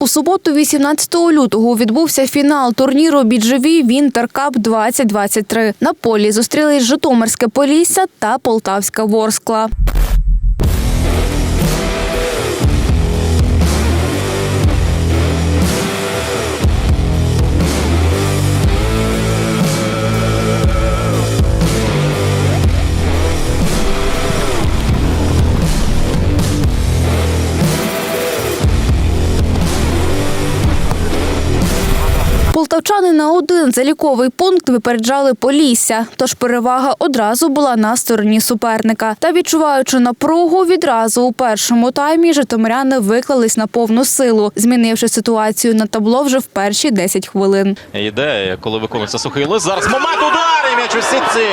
У суботу, 18 лютого, відбувся фінал турніру «Біджеві Вінтер Кап 2023. На полі зустрілись Житомирське Полісся та Полтавська Ворскла. Полтавчани на один заліковий пункт випереджали Полісся, тож перевага одразу була на стороні суперника. Та відчуваючи напругу, відразу у першому таймі житомиряни виклались на повну силу, змінивши ситуацію на табло вже в перші 10 хвилин. Ідея, коли виконується сухий лист. Зараз момент удару у сітці.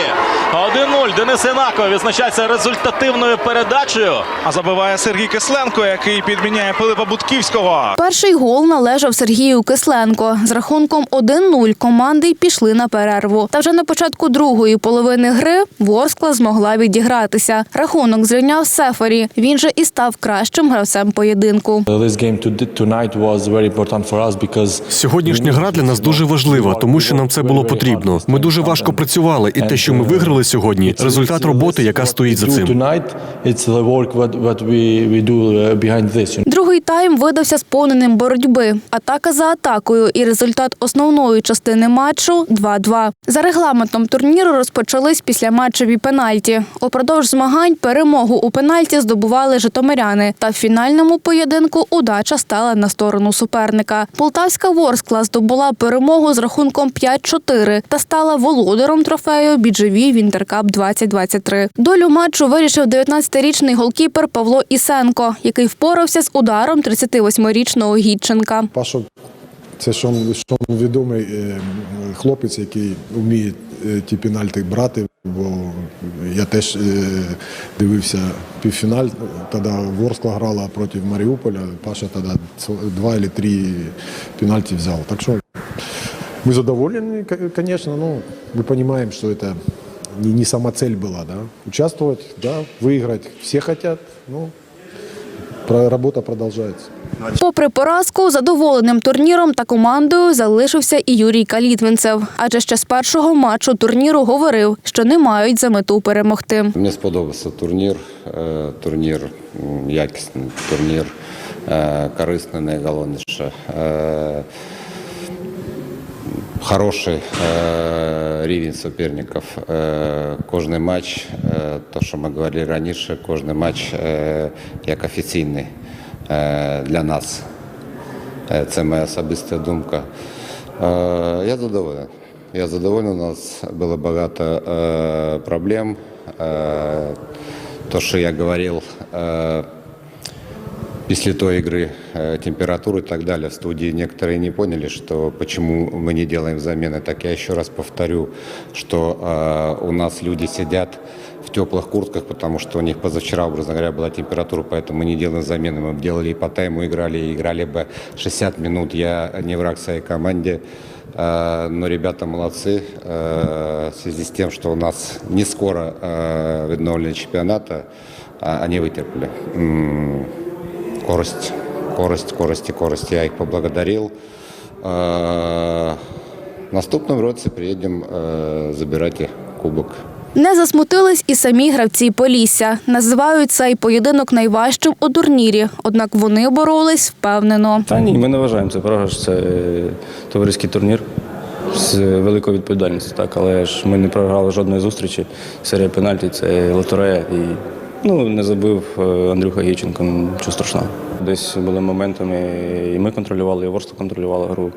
1-0. Денис Інаков відзначається результативною передачею. А забиває Сергій Кисленко, який підміняє Пилипа Будківського. Перший гол належав Сергію Кисленко. З рахунком 1-0 команди й пішли на перерву. Та вже на початку другої половини гри Ворскла змогла відігратися. Рахунок зрівняв Сефарі. Він же і став кращим гравцем поєдинку. Сьогоднішня гра для нас дуже важлива, тому що нам це було потрібно. Ми дуже важко працювали, і те, що ми виграли сьогодні, результат роботи, яка стоїть за цим. Другий тайм видався сповненим боротьби. Атака за атакою і результат основної частини матчу 2-2. За регламентом турніру розпочались після матчеві пенальті. Упродовж змагань перемогу у пенальті здобували житомиряни. Та в фінальному поєдинку удача стала на сторону суперника. Полтавська Ворскла здобула перемогу з рахунком 5-4 та стала володаром трофею біджеві Вінтеркап 2023. Долю матчу вирішив 19-річний голкіпер Павло Ісенко, який впорався з ударом 38-річного Гідченка. Пашо це що, що відомий е, хлопець, який вміє е, ті пенальти брати. Бо я теж е, дивився півфіналь. Тоді Ворскла грала проти Маріуполя. Паша тоді два або три пенальти взяв. Так що ми задоволені, звісно. Ну, ми розуміємо, що це не, не сама цель була. Да? Участвовать, да, виграти. Всі хочуть. Ну, про- робота продовжується. Попри поразку, задоволеним турніром та командою залишився і Юрій Калітвінцев. Адже ще з першого матчу турніру говорив, що не мають за мету перемогти. Мені сподобався турнір. Е, Турнір якісний, турнір е, корисний найголовніше. Хороший е, рівень суперників. Е, Кожний матч, е, то що ми говорили раніше, кожний матч як офіційний для нас. Це моя особиста думка. Я задоволений. Я задоволений. У нас було багато проблем. То, що я говорив после той игры э, температуру и так далее в студии некоторые не поняли, что почему мы не делаем замены. Так я еще раз повторю, что э, у нас люди сидят в теплых куртках, потому что у них позавчера, образно говоря, была температура, поэтому мы не делаем замены. Мы делали и по тайму играли, и играли бы 60 минут. Я не враг своей команде. Э, Но ребята молодцы э, в связи с тем, что у нас не скоро відновлення чемпионата, а они вытерпели. М, Корость, корость, корость и корость. Я их поблагодарил. Э, В наступном році приедем забирать их кубок. Не засмутились і самі гравці Полісся. Називають цей поєдинок найважчим у турнірі. Однак вони боролись впевнено. Та ні, ми не вважаємо це програш. Це е, товариський турнір з великою відповідальністю. Так, але ж ми не програли жодної зустрічі. Серія пенальті це лотерея. І ну, не забив е, Андрюха Гіченко, ну, нічого страшного. Десь були моментами, і ми контролювали, і Ворскла контролювала гру.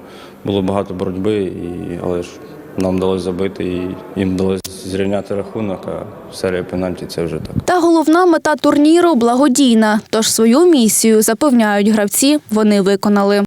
Було багато боротьби, і, але ж нам вдалося забити, і їм вдалося зрівняти рахунок, а серія пенальті це вже так. Та головна мета турніру благодійна. Тож свою місію запевняють гравці, вони виконали.